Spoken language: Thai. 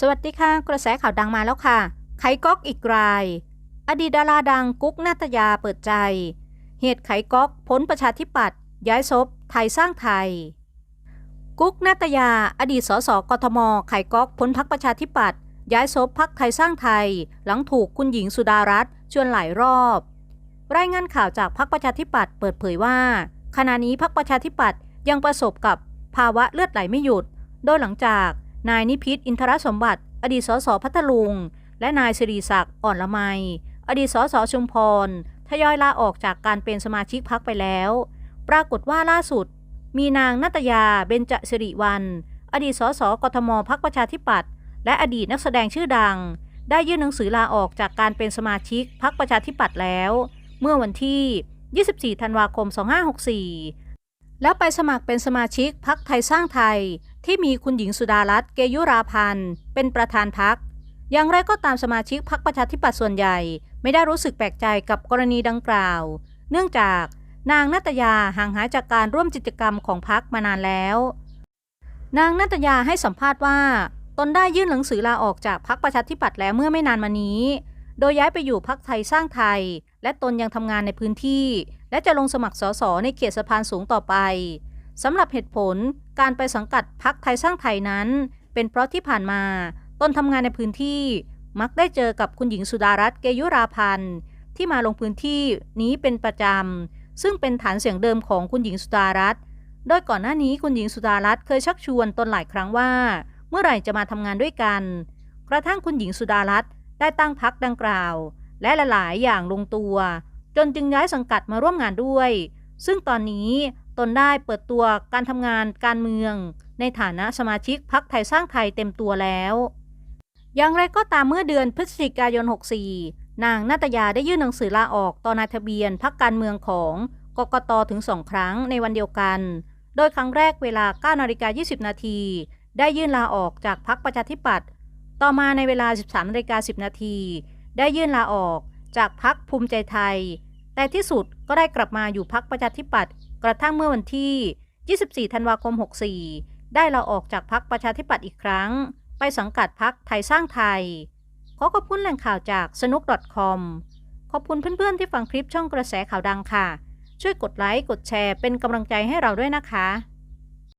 สวัสดีค่ะ กระแสข่าวดังมาแล้วค่ะ ไขก๊อกอีกราย อดีตดาราดังกุ๊กนาตยาเปิดใจ เหตุไขก๊อกพ้นประชาธิปัตย์ย้ายซบไทยสร้างไทย กุ๊กนาตยา อดีตสสกทม ไขก๊อกพ้นพักประชาธิปัตย์ย้ายซบพักไทยสร้างไทย หลังถูกคุณหญิงสุดารัตน์ชวนหลายรอบ รายงานข่าวจากพักประชาธิปัตย์เปิดเผยว่า ขณะนี้พักประชาธิปัตย์ยังประสบกับภาวะเลือดไหลไม่หยุด โดยหลังจาก นายนิพิษอินทรสมบัติ อดีตสสพัทลุง และนายสิริศักดิ์อ่อนละไม อดีตสสชุมพร ทยอยลาออกจากการเป็นสมาชิกพักไปแล้ว ปรากฏว่าล่าสุด มีนางนัตยาเบญจสิริวัลอดีตสสกทมพักประชาธิปัตย์และอดีตนักแสดงชื่อดัง ได้ยื่นหนังสือลาออกจากการเป็นสมาชิกพักประชาธิปัตย์แล้ว เมื่อวันที่ 24 ธันวาคม 2564 แล้วไปสมัครเป็นสมาชิกพักไทยสร้างไทย ที่มีคุณหญิงสุดารัตน์เกยุราพันธ์เป็นประธานพัก อย่างไรก็ตามสมาชิกพักประชาธิปัตย์ส่วนใหญ่ ไม่ได้รู้สึกแปลกใจกับกรณีดังกล่าว เนื่องจากนางนัตยาห่างหายจากการร่วมกิจกรรมของพักมานานแล้ว นางนัตยาให้สัมภาษณ์ว่า ตนได้ยื่นหนังสือลาออกจากพักประชาธิปัตย์แล้วเมื่อไม่นานมานี้ โดยย้ายไปอยู่พักไทยสร้างไทย และตนยังทำงานในพื้นที่ และจะลงสมัครสสในเขตสะพานสูงต่อไป สำหรับเหตุผลการไปสังกัดพักไทยสร้างไทยนั้น เป็นเพราะที่ผ่านมาตนทำงานในพื้นที่มักได้เจอกับคุณหญิงสุดารัตน์เกยุราพันธ์ ที่มาลงพื้นที่นี้เป็นประจำ ซึ่งเป็นฐานเสียงเดิมของคุณหญิงสุดารัตน์โดยก่อนหน้านี้คุณหญิงสุดารัตน์เคยชักชวนตนหลายครั้งว่า เมื่อไหร่จะมาทำงานด้วยกัน กระทั่งคุณหญิงสุดารัตน์ได้ตั้งพักดังกล่าว และหลายๆอย่างลงตัว จนจึงย้ายสังกัดมาร่วมงานด้วย ซึ่งตอนนี้ ตนได้เปิดตัวการทำงานการเมือง ในฐานะสมาชิกพักไทยสร้างไทยเต็มตัวแล้ว อย่างไรก็ตามเมื่อเดือนพฤศจิกายน 64 นางนาตยาได้ยื่นหนังสือลาออกต่อนายทะเบียนพักการเมืองของกกตถึงสองครั้งในวันเดียวกัน โดยครั้งแรกเวลา9นาฬิกา20 นาที ได้ยื่นลาออกจากพักประชาธิปัตย์ต่อมาในเวลา 13นาฬิกา10 นาที ได้ยื่นลาออกจากพักภูมิใจไทย แต่ที่สุดก็ได้กลับมาอยู่พักประชาธิปัตย์ กระทั่งเมื่อวันที่ 24 ธันวาคม 64 ได้ลาออกจากพักประชาธิปัตย์อีกครั้ง ไปสังกัดพักไทยสร้างไทย ขอขอบคุณแหล่งข่าวจากสนุก .com ขอบคุณเพื่อนๆที่ฟังคลิปช่องกระแสข่าวดังค่ะ ช่วยกดไลค์ กดแชร์เป็นกำลังใจให้เราด้วยนะคะ